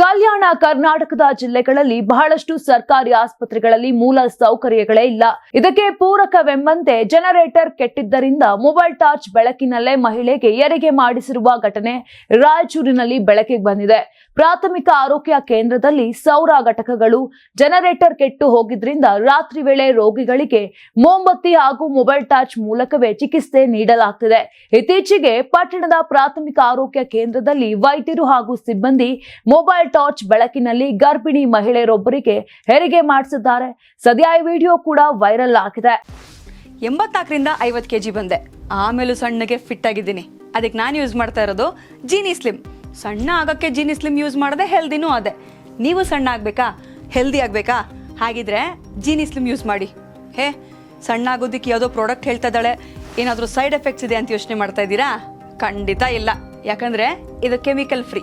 ಕಲ್ಯಾಣ ಕರ್ನಾಟಕದ ಜಿಲ್ಲೆಗಳಲ್ಲಿ ಬಹಳಷ್ಟು ಸರ್ಕಾರಿ ಆಸ್ಪತ್ರೆಗಳಲ್ಲಿ ಮೂಲ ಸೌಕರ್ಯಗಳೇ ಇಲ್ಲ. ಇದಕ್ಕೆ ಪೂರಕವೆಂಬಂತೆ ಜನರೇಟರ್ ಕೆಟ್ಟಿದ್ದರಿಂದ ಮೊಬೈಲ್ ಟಾರ್ಚ್ ಬೆಳಕಿನಲ್ಲೇ ಮಹಿಳೆಗೆ ಎರಿಗೆ ಮಾಡಿಸಿರುವ ಘಟನೆ ರಾಯಚೂರಿನಲ್ಲಿ ಬೆಳಕಿಗೆ ಬಂದಿದೆ. ಪ್ರಾಥಮಿಕ ಆರೋಗ್ಯ ಕೇಂದ್ರದಲ್ಲಿ ಸೌರ ಘಟಕಗಳು ಜನರೇಟರ್ ಕೆಟ್ಟು ಹೋಗಿದ್ರಿಂದ ರಾತ್ರಿ ವೇಳೆ ರೋಗಿಗಳಿಗೆ ಮೋಂಬತ್ತಿ ಹಾಗೂ ಮೊಬೈಲ್ ಟಾರ್ಚ್ ಮೂಲಕವೇ ಚಿಕಿತ್ಸೆ ನೀಡಲಾಗ್ತಿದೆ. ಇತ್ತೀಚೆಗೆ ಪಟ್ಟಣದ ಪ್ರಾಥಮಿಕ ಆರೋಗ್ಯ ಕೇಂದ್ರದಲ್ಲಿ ವೈದ್ಯರು ಹಾಗೂ ಸಿಬ್ಬಂದಿ ಮೊಬೈಲ್ ಟಾರ್ಚ್ ಬೆಳಕಿನಲ್ಲಿ ಗರ್ಭಿಣಿ ಮಹಿಳೆಯರೊಬ್ಬರಿಗೆ ಹೆರಿಗೆ ಮಾಡಿಸಿದ್ದಾರೆ. ಸದ್ಯ ಈ ವಿಡಿಯೋ ಕೂಡ ವೈರಲ್ ಆಗಿದೆ. ಎಂಬತ್ನಾಲ್ಕರಿಂದ ಐವತ್ತು ಕೆ ಜಿ ಬಂದೆ. ಆಮೇಲೂ ಸಣ್ಣಗೆ ಫಿಟ್ ಆಗಿದ್ದೀನಿ. ಅದಕ್ಕೆ ನಾನು ಯೂಸ್ ಮಾಡ್ತಾ ಇರೋದು ಜೀನಿ ಸ್ಲಿಮ್ ಸಣ್ಣ ಆಗೋಕ್ಕೆ ಜೀನಿ ಸ್ಲಿಮ್ ಯೂಸ್ ಮಾಡಿದೆ ಹೆಲ್ದಿನೂ ಅದೇ. ನೀವು ಸಣ್ಣ ಆಗಬೇಕಾ? ಹೆಲ್ದಿ ಆಗಬೇಕಾ? ಹಾಗಿದ್ರೆ ಜೀನಿ ಸ್ಲಿಮ್ ಯೂಸ್ ಮಾಡಿ. ಹೇ, ಸಣ್ಣ ಆಗೋದಿಕ್ಕೆ ಯಾವುದೋ ಪ್ರಾಡಕ್ಟ್ ಹೇಳ್ತಾ ಇದ್ದಾಳೆ. ಏನಾದರೂ ಸೈಡ್ ಎಫೆಕ್ಟ್ಸ್ ಇದೆ ಅಂತ ಯೋಚನೆ ಮಾಡ್ತಾ ಇದ್ದೀರಾ? ಖಂಡಿತ ಇಲ್ಲ. ಯಾಕಂದರೆ ಇದು ಕೆಮಿಕಲ್ ಫ್ರೀ